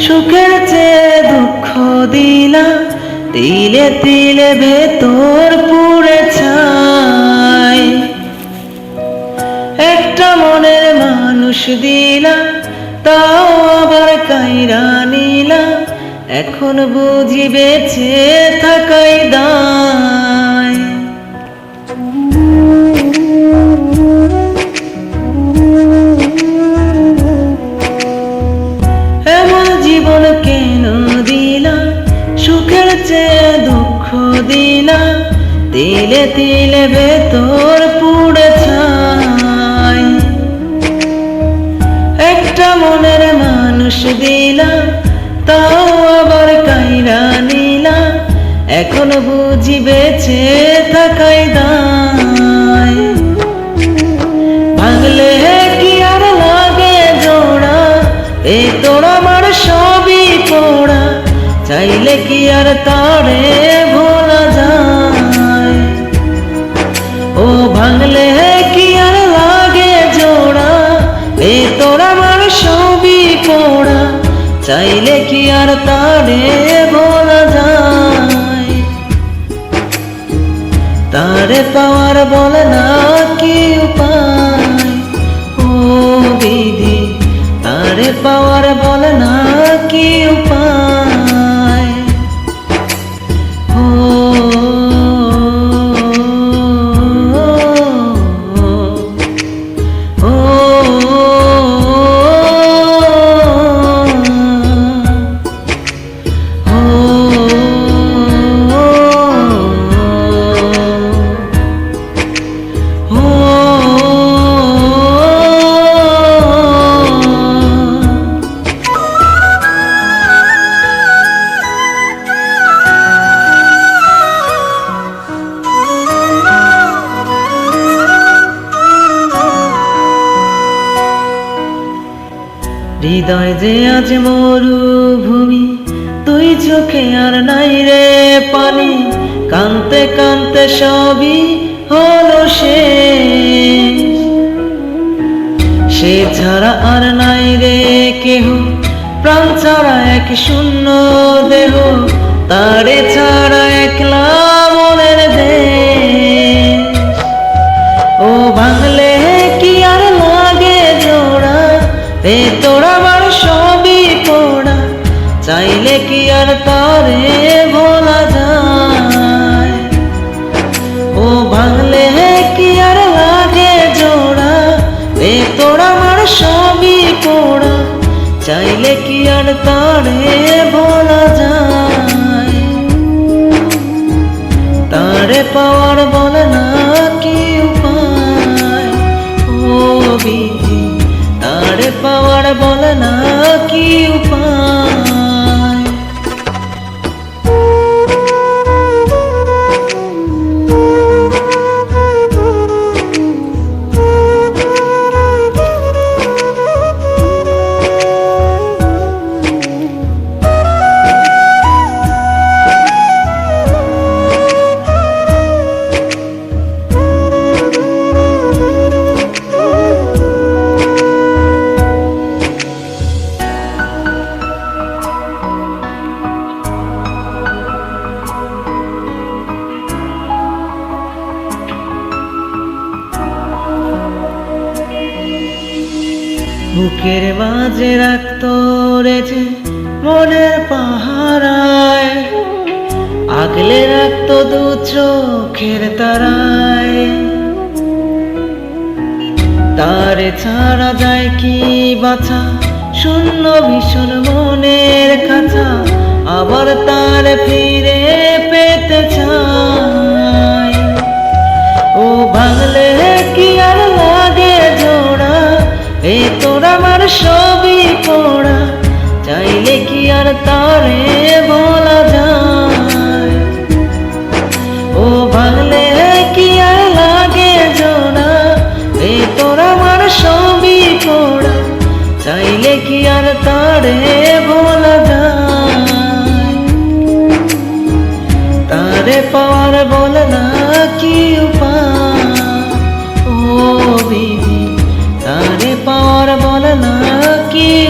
সুখের চেয়ে দুঃখ দিলা। তিলে তিলে ভেতর পুড়ে ছাই। একটা মনের মানুষ দিলা, তাও আবার কাইরা নিলা। এখন বুঝি বেঁচে থাকাই দায় দিলা তিলে তিলে ভেতর পুড়ে ছাই। একটা মনের মানুষ দিলা, তাও আবার কাইরা নিলা, এখন বুঝি বেঁচে থাকাই দায় চাইলে কি আর তারে ভোলা যায়? ও ভাঙলে কি আর লাগে জোড়া? এ তোর আমার সবই পোড়া। চাইলে কি আর তারে ভোলা যায়? তারে পাওয়ার বলে না কি উপায় ও দিদি, তারে পাওয়ার বলে না কি উপায় হৃদয় যে আজ মরুভূমি, তুই চোখে আর নাই রে পানি। কানতে কানতে সবই হলো সে সে ছাড়া আর নাই রে কেহ, প্রাণ ছাড়া এক শূন্য দেহ, তারে ছাড়া একলা মনের দেশ। ও ভাঙলে কি আর লাগে জোড়া, এ আর তারে ভোলা যায়। ও ভাঙলে কি আর লাগে জোড়া? এ তোরা আমার সবই পোড়া। চাইলে কি আর তারে ভোলা যায়? তারে পাওয়ার বলে না কি উপায়? ও বিধি, তারে পাওয়ার বলে না কি উপায়? বুকের মাঝে রাখতো রেছে মনের পাহারায়। আগলে রাখতো দু চোখের তারায়। তার ছাড়া যায় কি বাছা? শূন্য ভীষণ মনের কাছা। আবার তার ফিরে পেতে চায়। ও ভাঙলে তোর আমার সবই পোড়া, চাইলে কি আর তারে বলা যায়? ও ভাঙলে কি আর লাগে জোড়া এ তোর আমার সবই পোড়া, চাইলে কি আর তারে বলা যায়? তারে পাওয়ার বল না কি উপায়? ও বিধি তারে